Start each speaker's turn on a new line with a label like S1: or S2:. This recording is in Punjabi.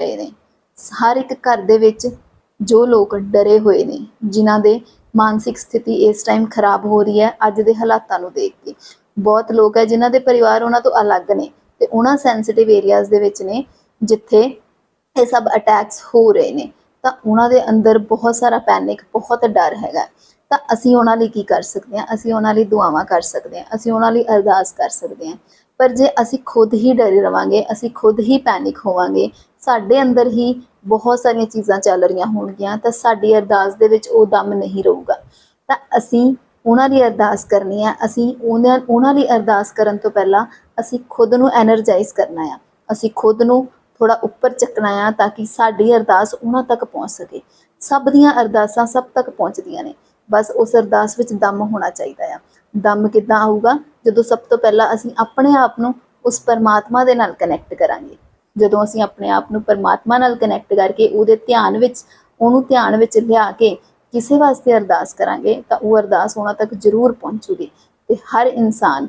S1: ਰਹੇ ਨੇ। ਹਰ ਇੱਕ ਘਰ ਦੇ ਵਿੱਚ ਜੋ ਲੋਕ ਡਰੇ ਹੋਏ ਨੇ, ਜਿਨ੍ਹਾਂ ਦੇ ਮਾਨਸਿਕ ਸਥਿਤੀ ਇਸ ਟਾਈਮ ਖਰਾਬ ਹੋ ਰਹੀ ਹੈ, ਅੱਜ ਦੇ ਹਾਲਾਤਾਂ ਨੂੰ ਦੇਖ ਕੇ। ਬਹੁਤ ਲੋਕ ਹੈ ਜਿਨ੍ਹਾਂ ਦੇ ਪਰਿਵਾਰ ਉਹਨਾਂ ਤੋਂ ਅਲੱਗ ਨੇ ਤੇ ਉਹਨਾਂ ਸੈਂਸਿਟਿਵ ਏਰੀਆਜ਼ ਦੇ ਵਿੱਚ ਨੇ, ਜਿੱਥੇ ਇਹ ਸਭ ਅਟੈਕਸ ਹੋ ਰਹੇ ਨੇ। ਤਾਂ ਉਹਨਾਂ ਦੇ ਅੰਦਰ ਬਹੁਤ ਸਾਰਾ ਪੈਨਿਕ ਬਹੁਤ ਡਰ ਹੈਗਾ। ਤਾਂ ਅਸੀਂ ਉਹਨਾਂ ਲਈ ਕੀ ਕਰ ਸਕਦੇ ਹਾਂ? ਅਸੀਂ ਉਹਨਾਂ ਲਈ ਦੁਆਵਾਂ ਕਰ ਸਕਦੇ ਹਾਂ। ਅਸੀਂ ਉਹਨਾਂ ਲਈ ਅਰਦਾਸ ਕਰ ਸਕਦੇ ਹਾਂ। ਪਰ ਜੇ ਅਸੀਂ ਖੁਦ ਹੀ ਡਰੇ ਰਵਾਂਗੇ, ਅਸੀਂ ਖੁਦ ਹੀ ਪੈਨਿਕ ਹੋਵਾਂਗੇ, ਸਾਡੇ ਅੰਦਰ ਹੀ ਬਹੁਤ ਸਾਰੀਆਂ ਚੀਜ਼ਾਂ ਚੱਲ ਰਹੀਆਂ ਹੋਣਗੀਆਂ, ਤਾਂ ਸਾਡੀ ਅਰਦਾਸ ਦੇ ਵਿੱਚ ਉਹ ਦਮ ਨਹੀਂ ਰਹੂਗਾ। ਤਾਂ ਅਸੀਂ ਉਹਨਾਂ ਦੀ ਅਰਦਾਸ ਕਰਨੀ ਹੈ ਅਸੀਂ ਉਹਨਾਂ ਉਹਨਾਂ ਦੀ ਅਰਦਾਸ ਕਰਨ ਤੋਂ ਪਹਿਲਾਂ ਅਸੀਂ ਖੁਦ ਨੂੰ ਐਨਰਜਾਈਜ਼ ਕਰਨਾ ਆ। ਅਸੀਂ ਖੁਦ ਨੂੰ ਥੋੜਾ ਉੱਪਰ ਚੱਕਣਾ ਆ ਤਾਂ ਕਿ ਸਾਡੀ ਅਰਦਾਸ ਉਹਨਾਂ ਤੱਕ ਪਹੁੰਚ ਸਕੇ। ਸਭ ਦੀਆਂ ਅਰਦਾਸਾਂ ਸਭ ਤੱਕ ਪਹੁੰਚਦੀਆਂ ਨੇ। ਬਸ ਉਸ ਅਰਦਾਸ ਵਿੱਚ ਦਮ ਹੋਣਾ ਚਾਹੀਦਾ ਆ। ਦਮ ਕਿੱਦਾਂ ਆਊਗਾ? ਜਦੋਂ ਸਭ ਤੋਂ ਪਹਿਲਾਂ ਅਸੀਂ ਆਪਣੇ ਆਪ ਨੂੰ ਉਸ ਪਰਮਾਤਮਾ ਦੇ ਨਾਲ ਕਨੈਕਟ ਕਰਾਂਗੇ। ਜਦੋਂ ਅਸੀਂ ਆਪਣੇ ਆਪ ਨੂੰ ਪਰਮਾਤਮਾ ਨਾਲ ਕਨੈਕਟ ਕਰਕੇ ਉਹਦੇ ਧਿਆਨ ਵਿੱਚ, ਉਹਨੂੰ ਧਿਆਨ ਵਿੱਚ ਲਿਆ ਕੇ ਕਿਸੇ ਵਾਸਤੇ ਅਰਦਾਸ ਕਰਾਂਗੇ ਤਾਂ ਉਹ ਅਰਦਾਸ ਉਹਨਾਂ ਤੱਕ ਜ਼ਰੂਰ ਪਹੁੰਚੂਗੀ। ਤੇ ਹਰ ਇਨਸਾਨ